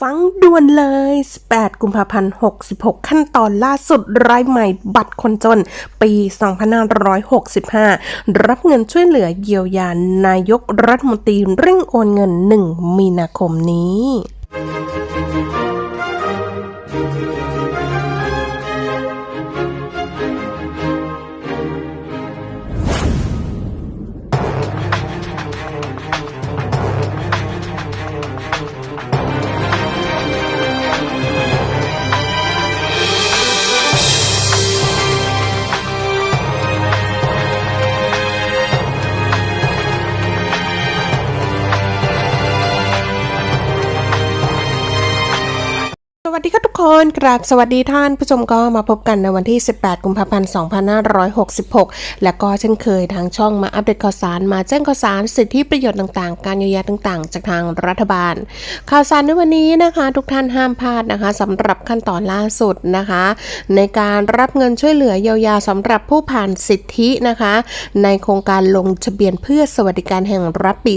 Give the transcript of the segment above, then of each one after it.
ฟังด่วนเลย 18 กุมภาพันธ์ 66 ขั้นตอนล่าสุดรายใหม่บัตรคนจน ปี 2565 รับเงินช่วยเหลือเยียวยานายกรัฐมนตรีเร่งโอนเงิน 1 มีนาคมนี้ ค่ะทุกคนกราบสวัสดีท่านผู้ชมก็มาพบกันในวันที่ 18 กุมภาพันธ์ 2566 และก็เช่นเคยทางช่องมาอัปเดตข่าวสารมาแจ้งข่าวสารสิทธิประโยชน์ต่างๆ การเยียวยาต่างๆ จากทางรัฐบาล ข่าวสารในวันนี้นะคะ ทุกท่านห้ามพลาดนะคะสำหรับขั้นตอนล่าสุดนะคะ ในการรับเงินช่วยเหลือเยียวยาสำหรับผู้ผ่านสิทธินะคะ ในโครงการลงทะเบียนเพื่อสวัสดิการแห่งรัฐปี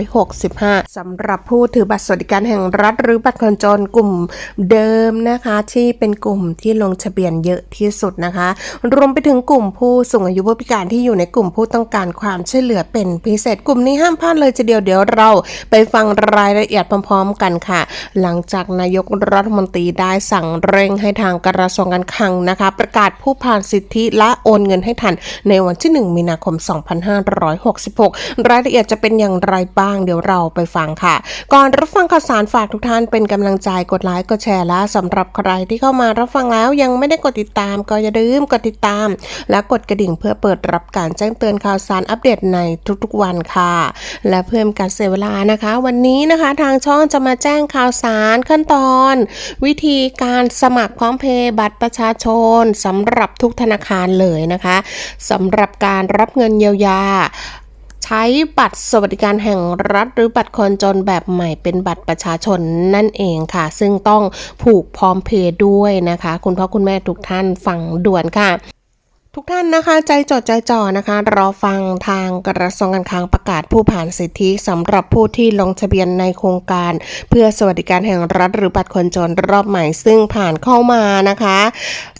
2565สำหรับผู้ถือบัตรสวัสดิการแห่งรัฐ หรือบัตรคนจนกลุ่มเดิมนะคะ ที่เป็นกลุ่มที่ลงทะเบียนเยอะที่สุดนะคะ รวมไปถึงกลุ่มผู้สูงอายุผู้พิการที่อยู่ในกลุ่มผู้ต้องการความช่วยเหลือเป็นพิเศษ กลุ่มนี้ห้ามพลาดเลยจะเดียวเดี๋ยวเราไปฟังรายละเอียดพร้อม ๆ กันค่ะ หลังจากนายกรัฐมนตรีได้สั่งเร่งให้ทางกระทรวงการคลังนะคะ ประกาศผู้ผ่านสิทธิและโอนเงินให้ทัน ในวันที่ 1 มีนาคม 2566 รายละเอียดจะเป็นอย่างไรบ้างเดี๋ยวเราไปฟังค่ะ ก่อนรับฟังข่าวสารฝากทุกท่านเป็นกำลังใจกดไลค์กดแชร์และสำหรับใครที่เข้ามารับฟังแล้วยังไม่ได้กดติดตามก็อย่าลืมกดติดตาม และกดกระดิ่งเพื่อเปิดรับการแจ้งเตือนข่าวสารอัปเดตในทุกๆวันค่ะ และเพื่อการเสียเวลานะคะ วันนี้นะคะทางช่องจะมาแจ้งข่าวสารขั้นตอน วิธีการสมัครพร้อมเพย์บัตรประชาชนสำหรับทุกธนาคารเลยนะคะสำหรับการรับเงินเยียวยา ใช้บัตรสวัสดิการแห่งรัฐหรือบัตรคนจนแบบใหม่เป็นบัตรประชาชนนั่นเองค่ะ ซึ่งต้องผูกพร้อมเพย์ด้วยนะคะ คุณพ่อคุณแม่ทุกท่านฟังด่วนค่ะ ทุกท่านนะคะ ใจจดใจจ่อนะคะ รอฟังทางกระทรวงการคลังประกาศผู้ผ่านสิทธิสำหรับผู้ที่ลงทะเบียนในโครงการ เพื่อสวัสดิการแห่งรัฐหรือบัตรคนจนรอบใหม่ซึ่งผ่านเข้ามานะคะ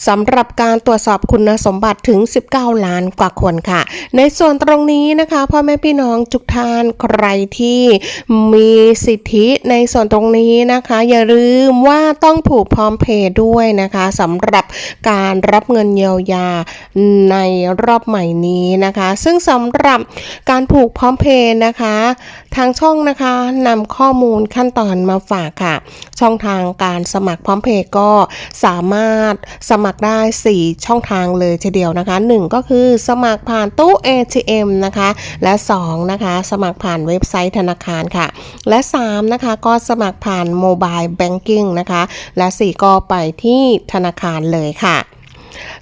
สำหรับการตรวจสอบคุณสมบัติถึง 19 ล้านกว่าคนค่ะ ในส่วนตรงนี้นะคะพ่อแม่พี่น้องทุกท่านใครที่มีสิทธิในส่วนตรงนี้นะคะ อย่าลืมว่าต้องผูกพร้อมเพย์ด้วยนะคะสำหรับการรับเงินเยียวยาในรอบใหม่นี้นะคะ ซึ่งสำหรับการผูกพร้อมเพย์นะคะ ทางช่องนะคะนำข้อมูลขั้นตอนมาฝากค่ะ ช่องทางการสมัครพร้อมเพย์ก็สามารถสมัครได้ 4 ช่องทางเลยทีเดียวนะคะ 1 ก็คือสมัครผ่านตู้ ATM นะคะ และ 2 นะคะ สมัครผ่านเว็บไซต์ธนาคารค่ะ และ 3 นะคะ ก็สมัครผ่านโมบายแบงกิ้งนะคะ และ 4 ก็ไปที่ธนาคารเลยค่ะ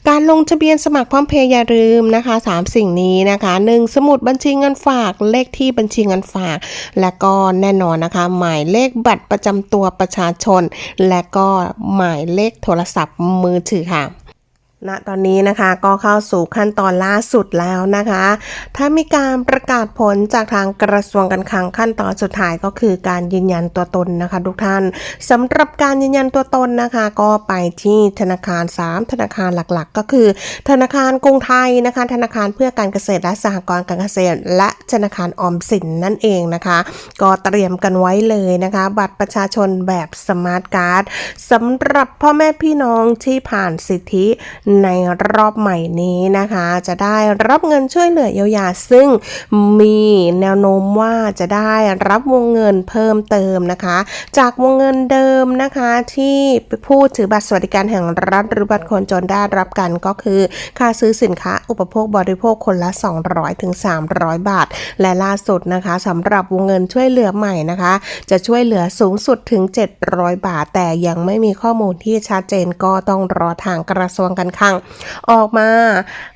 การลงทะเบียนสมัครพร้อมเพย์อย่าลืมนะคะ 3 สิ่งนี้นะคะ 1. สมุดบัญชีเงินฝาก เลขที่บัญชีเงินฝาก และก็แน่นอนนะคะ หมายเลขบัตรประจำตัวประชาชน และก็หมายเลขโทรศัพท์มือถือค่ะ ณตอนนี้นะคะก็เข้าสู่ขั้นตอนล่าสุดแล้วนะคะ ถ้ามีการประกาศผลจากทางกระทรวงการคลังขั้นตอนสุดท้ายก็คือการยืนยันตัวตนนะคะ ทุกท่านสำหรับการยืนยันตัวตนนะคะ ก็ไปที่ธนาคาร 3 ธนาคารหลักๆ ก็คือ ธนาคารกรุงไทยนะคะ ธนาคารเพื่อการเกษตรและสหกรณ์การเกษตร และธนาคารออมสินนั่นเองนะคะ ก็เตรียมกันไว้เลยนะคะ บัตรประชาชนแบบสมาร์ทการ์ดสำหรับพ่อแม่พี่น้องที่ผ่านสิทธิในรอบใหม่นี้นะคะ จะได้รับเงินช่วยเหลือเยียวยาซึ่งมีแนวโน้มว่าจะได้รับวงเงินเพิ่มเติมนะคะ จากวงเงินเดิมนะคะที่ผู้ถือบัตรสวัสดิการแห่งรัฐหรือบัตรคนจนได้รับกันก็คือ ค่าซื้อสินค้าอุปโภคบริโภคคนละ 200ถึง300 บาท และล่าสุดนะคะสำหรับวงเงินช่วยเหลือใหม่นะคะ จะช่วยเหลือสูงสุดถึง 700 บาท แต่ยังไม่มีข้อมูลที่ชัดเจนก็ต้องรอทางกระทรวงการคคลังออกมา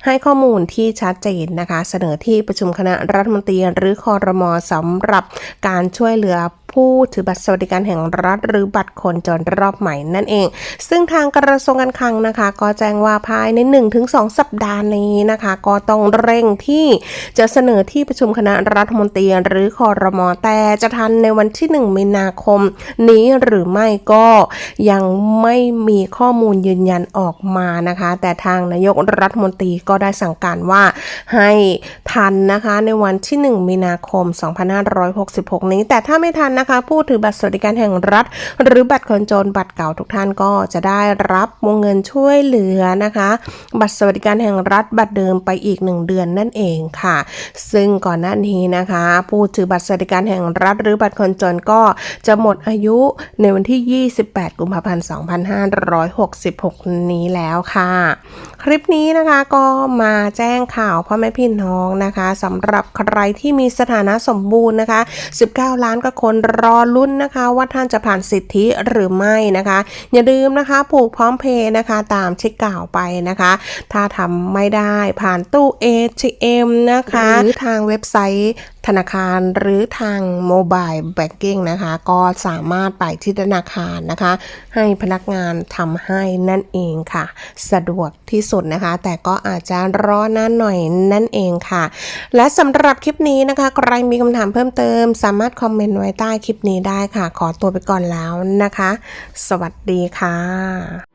ให้ข้อมูลที่ชัดเจนนะคะ เสนอที่ประชุมคณะรัฐมนตรีหรือคอรมอสำหรับการช่วยเหลือผู้ถือบัตรสวัสดิการแห่งรัฐหรือบัตรคนจนรอบใหม่นั่นเอง ซึ่งทางกระทรวงการคลังนะคะ ก็แจ้งว่าภายใน 1-2 สัปดาห์นี้นะคะ ก็ต้องเร่งที่จะเสนอที่ประชุมคณะรัฐมนตรีหรือคอรมอแต่จะทันในวันที่ 1 มีนาคม นี้หรือไม่ก็ยังไม่มีข้อมูลยืนยันออกมานะคะแต่ทางนายกรัฐมนตรีก็ได้สั่งการว่าให้ทันนะคะในวันที่ 1 มีนาคม 2566 นี้ แต่ถ้าไม่ทันนะคะผู้ถือบัตรสวัสดิการแห่งรัฐ หรือบัตรคนจนบัตรเก่าทุกท่านก็จะได้รับวงเงินช่วยเหลือนะคะ บัตรสวัสดิการแห่งรัฐบัตรเดิมไปอีก 1 เดือนนั่นเองค่ะ ซึ่งก่อนหน้านี้นะคะ ผู้ถือบัตรสวัสดิการแห่งรัฐ หรือบัตรคนจนก็จะหมดอายุในวันที่ 28 กุมภาพันธ์ 2566 นี้แล้วค่ะคลิปนี้นะคะก็มาแจ้งข่าวพ่อแม่พี่น้องนะคะสำหรับใครที่มีสถานะสมบูรณ์นะคะ 19 ล้านกว่าคนรอลุ้นนะคะ ว่าท่านจะผ่านสิทธิหรือไม่นะคะ อย่าลืมนะคะผูกพร้อมเพย์นะคะตามที่กล่าวไปนะคะ ถ้าทำไม่ได้ผ่านตู้ ATM นะคะ หรือทางเว็บไซต์ ธนาคารหรือทางโมบายแบงกิ้งนะคะ ก็สามารถไปที่ธนาคารนะคะ ให้พนักงานทำให้นั่นเองค่ะ สะดวกที่สุดนะคะ แต่ก็อาจจะรอนานหน่อยนั่นเองค่ะ และสำหรับคลิปนี้นะคะใครมีคำถามเพิ่มเติม สามารถคอมเมนต์ไว้ใต้คลิปนี้ได้ค่ะ ขอตัวไปก่อนแล้วนะคะ สวัสดีค่ะ